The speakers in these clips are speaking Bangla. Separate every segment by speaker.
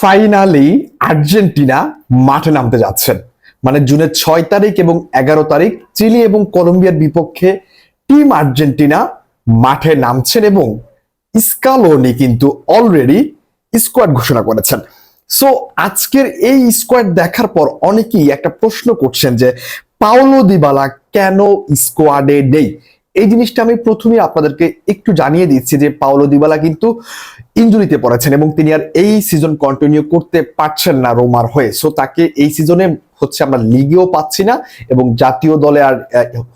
Speaker 1: ফাইনালি আর্জেন্টিনা মাঠে নামতে যাচ্ছেন। মানে জুনের ছয় তারিখ এবং এগারো তারিখ চিলি এবং কলম্বিয়ার বিপক্ষে টিম আর্জেন্টিনা মাঠে নামছেন এবং স্কালোনি কিন্তু অলরেডি স্কোয়াড ঘোষণা করেছেন। সো আজকের এই স্কোয়াড দেখার পর অনেকেই একটা প্রশ্ন করছেন যে পাওলো দিবালা কেন স্কোয়াডে নেই? এই জিনিসটা আমি প্রথমে আপনাদেরকে একটু জানিয়ে দিচ্ছি যে পাওলো দিবালা কিন্তু ইঞ্জুরিতে পড়েছেন এবং তিনি আর এই সিজন কন্টিনিউ করতে পারছেন না রোমার হয়ে। সো তাকে এই সিজনে হচ্ছে আমরা লিগেও পাচ্ছি না এবং জাতীয় দলে আর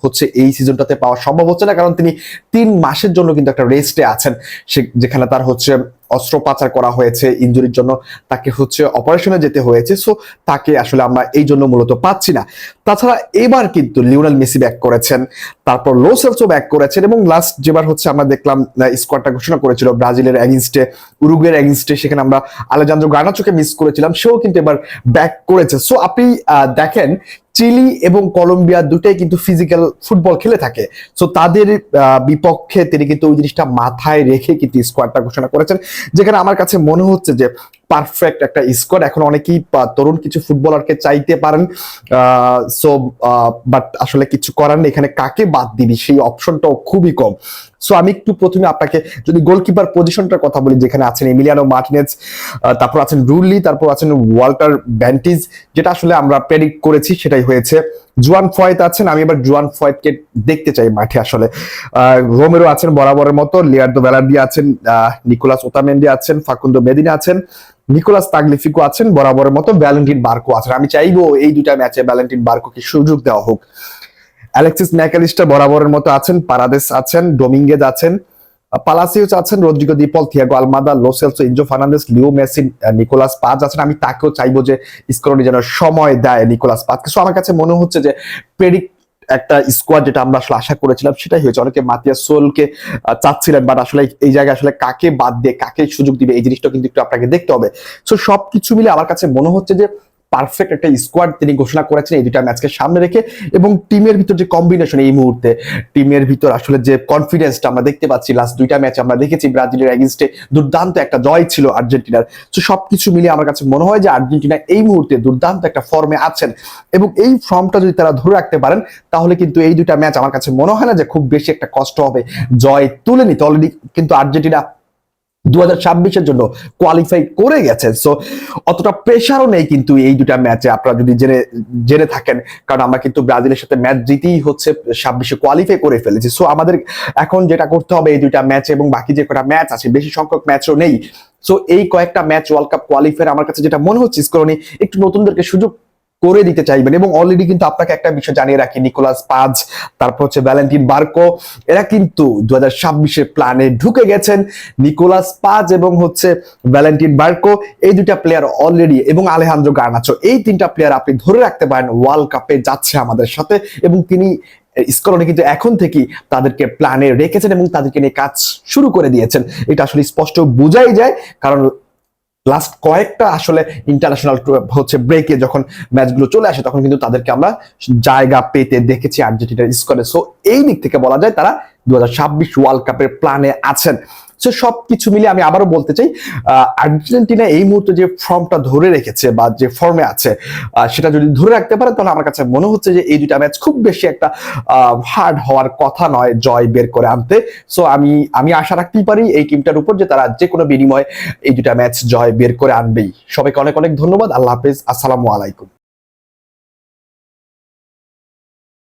Speaker 1: হচ্ছে এই সিজনটাতে পাওয়া সম্ভব হচ্ছে না কারণ তিনি তিন মাসের জন্য কিন্তু একটা রেস্টে আছেন। সে, যেখানে তার হচ্ছে অস্ত্রোপচার করা হয়েছে ইঞ্জুরির জন্য তাকে হচ্ছে অপারেশনে যেতে হয়েছে। সো তাকে আসলে আমরা এই জন্য মূলত পাচ্ছি না। তাছাড়া এবার কিন্তু লিওনাল মেসি ব্যাক করেছেন, তারপর লোসেলসও ব্যাক করেছেন এবং লাস্ট যেবার হচ্ছে আমরা দেখলাম স্কোয়াডটা ঘোষণা করেছিল ব্রাজিলের অ্যাগেনস্টে উরুগের অ্যাগেনস্টে সেখানে আমরা আলেজান্দ্রো গার্নাচোকে মিস করেছিলাম, সেও কিন্তু এবার ব্যাক করেছে। সো আপনি দেখেন চিলি এবং কলম্বিয়া দুটাই কিন্তু ফিজিক্যাল ফুটবল খেলে থাকে। সো তাদের বিপক্ষে তিনি কিন্তু ওই জিনিসটা মাথায় রেখে কিন্তু স্কোয়াডটা ঘোষণা করেছেন। যেখানে আমার কাছে মনে হচ্ছে যে পারফেক্ট একটা স্কোয়াড এখন অনেকেই তরুণ কিছু ফুটবলারকে চাইতে পারেন সো বাট আসলে কিছু করার নেই। এখানে কাকে বাদ দিবি? সেই অপশনটাও খুবই কম। সো আমি একটু প্রথমে আপনাকে যদি গোলকিপার পজিশনটার কথা বলি, যেখানে আছেন এমিলিয়ানো মার্টিনেজ তারপর আছেন রুলি তারপর আছেন ওয়াল্টার ব্যান্টিজ যেটা আসলে আমরা প্রেডিক্ট করেছি, সেটাই হয়েছে। জুয়ান ফয়েত আছেন, আমি এবার জুয়ান ফয়েতকে দেখতে চাই মাঠে আসলে। রোমেরো আছেন বরাবরের মতো, লিয়ার্দো ভ্যালার্ডি আছেন নিকোলাস ওতামেন্ডি আছেন, ফাকুন্দো মেদিনা আছেন, নিকোলাস তাগলিফিকো আছেন বরাবরের মতো, ভ্যালেন্টিন বার্কো আছেন। আমি চাইব এই দুটা ম্যাচে ভ্যালেন্টিন বার্কোকে সুযোগ দেওয়া হোক। অ্যালেক্সিস ম্যাকালিস্টার বরাবরের মতো আছেন, পারাদেস আছেন, ডোমিঙ্গেজ আছেন পালাসিউস আছেন Rodrigo De Paul Thiago Almada Lo Celso Enzo Fernandez Leo আহ, নিকোলাস পাজ আছেন। আমি তাকেও চাইব যে স্কোরনি যেন সময় দেয় নিকোলাস পাজ। কিছু আমার কাছে মনে হচ্ছে যে প্রেডিক একটা স্কোয়াড যেটা আমরা আসলে আশা করেছিলাম সেটাই হয়েছে। অনেকে মাতিয়া সোলকে চাচ্ছিলেন বাট আসলে এই জায়গায় আসলে কাকে বাদ দিয়ে কাকে সুযোগ দিবে এই জিনিসটা কিন্তু একটু আপনাকে দেখতে হবে। সো সবকিছু মিলে আমার কাছে মনে হচ্ছে যে পারফেক্ট একটা স্কোয়াড তিনি ঘোষণা করেছেন এই দুটা ম্যাচকে সামনে রেখে এবং টিমের ভিতর যে কম্বিনেশন এই মুহূর্তে টিমের ভিতর আসলে যে কনফিডেন্সটা আমরা দেখতে পাচ্ছি লাস্ট দুইটা ম্যাচ আমরা দেখেছি ব্রাজিলের এগেনস্টে দুর্দান্ত একটা জয় ছিল আর্জেন্টিনার। তো সবকিছু মিলিয়ে আমার কাছে মনে হয় যে আর্জেন্টিনা এই মুহূর্তে দুর্দান্ত একটা ফর্মে আছেন এবং এই ফর্মটা যদি তারা ধরে রাখতে পারেন, তাহলে কিন্তু এই দুইটা ম্যাচ আমার কাছে মনে হয় না যে খুব বেশি একটা কষ্ট হবে জয় তুলে নিতে। অলরেডি কিন্তু আর্জেন্টিনা দু হাজার জন্য কোয়ালিফাই করে গেছেন। সো অতটা প্রেশারও নেই কিন্তু এই দুটা ম্যাচে আপনারা যদি জেনে জেনে থাকেন, কারণ আমরা কিন্তু ব্রাজিলের সাথে ম্যাচ জিতেই হচ্ছে, ছাব্বিশে কোয়ালিফাই করে ফেলেছি। সো আমাদের এখন যেটা করতে হবে এই দুইটা ম্যাচে এবং বাকি যে কটা ম্যাচ আছে, বেশি সংখ্যক ম্যাচও নেই। সো এই কয়েকটা ম্যাচ ওয়ার্ল্ড কাপ কোয়ালিফায়ার আমার কাছে যেটা মনে হচ্ছে স্করণী একটু নতুনদেরকে সুযোগ করে দিতে চাইবেন এবং অলরেডি কিন্তু আপনাকে একটা বিষয় জানিয়ে রাখি নিকোলাস পাজ তারপর হচ্ছে ভ্যালেন্টিন বার্কো এরা কিন্তু দু হাজার প্ল্যানে ঢুকে গেছেন। নিকোলাস পাজ এবং হচ্ছে ভ্যালেন্টিন বার্কো এই দুটা প্লেয়ার অলরেডি এবং আলেহান্দ্র গার্নাচো এই তিনটা প্লেয়ার আপনি ধরে রাখতে পারেন ওয়ার্ল্ড কাপে যাচ্ছে আমাদের সাথে এবং তিনি স্কলনে কিন্তু এখন থেকেই তাদেরকে প্ল্যানে রেখেছেন এবং তাদেরকে নিয়ে কাজ শুরু করে দিয়েছেন। এটা আসলে স্পষ্ট বোঝাই যায়, কারণ লাস্ট কয়েকটা আসলে ইন্টারন্যাশনাল হচ্ছে ব্রেকে যখন ম্যাচগুলো চলে আসে, তখন কিন্তু তাদেরকে আমরা জায়গা পেতে দেখেছি আর্জেন্টিনার স্কোয়াডে সো এই দিক থেকে বলা যায় তারা দু হাজার ছাব্বিশ ওয়ার্ল্ড কাপের প্ল্যানে আছেন। সো সব কিছু মিলিয়ে আমি আবারও বলতে চাই আর্জেন্টিনা এই মুহূর্তে যে ফর্মটা ধরে রেখেছে বা যে ফর্মে আছে সেটা যদি ধরে রাখতে পারে, তাহলে আমার কাছে মনে হচ্ছে যে এই দুটা ম্যাচ খুব বেশি একটা হার্ড হওয়ার কথা নয় জয় বের করে আনতে। সো আমি আমি আশা রাখতেই পারি এই টিমটার উপর যে তারা যে কোনো বিনিময়ে এই দুটা ম্যাচ জয় বের করে আনবেই। সবাইকে অনেক অনেক ধন্যবাদ। আল্লাহ হাফেজ। আসসালামু আলাইকুম।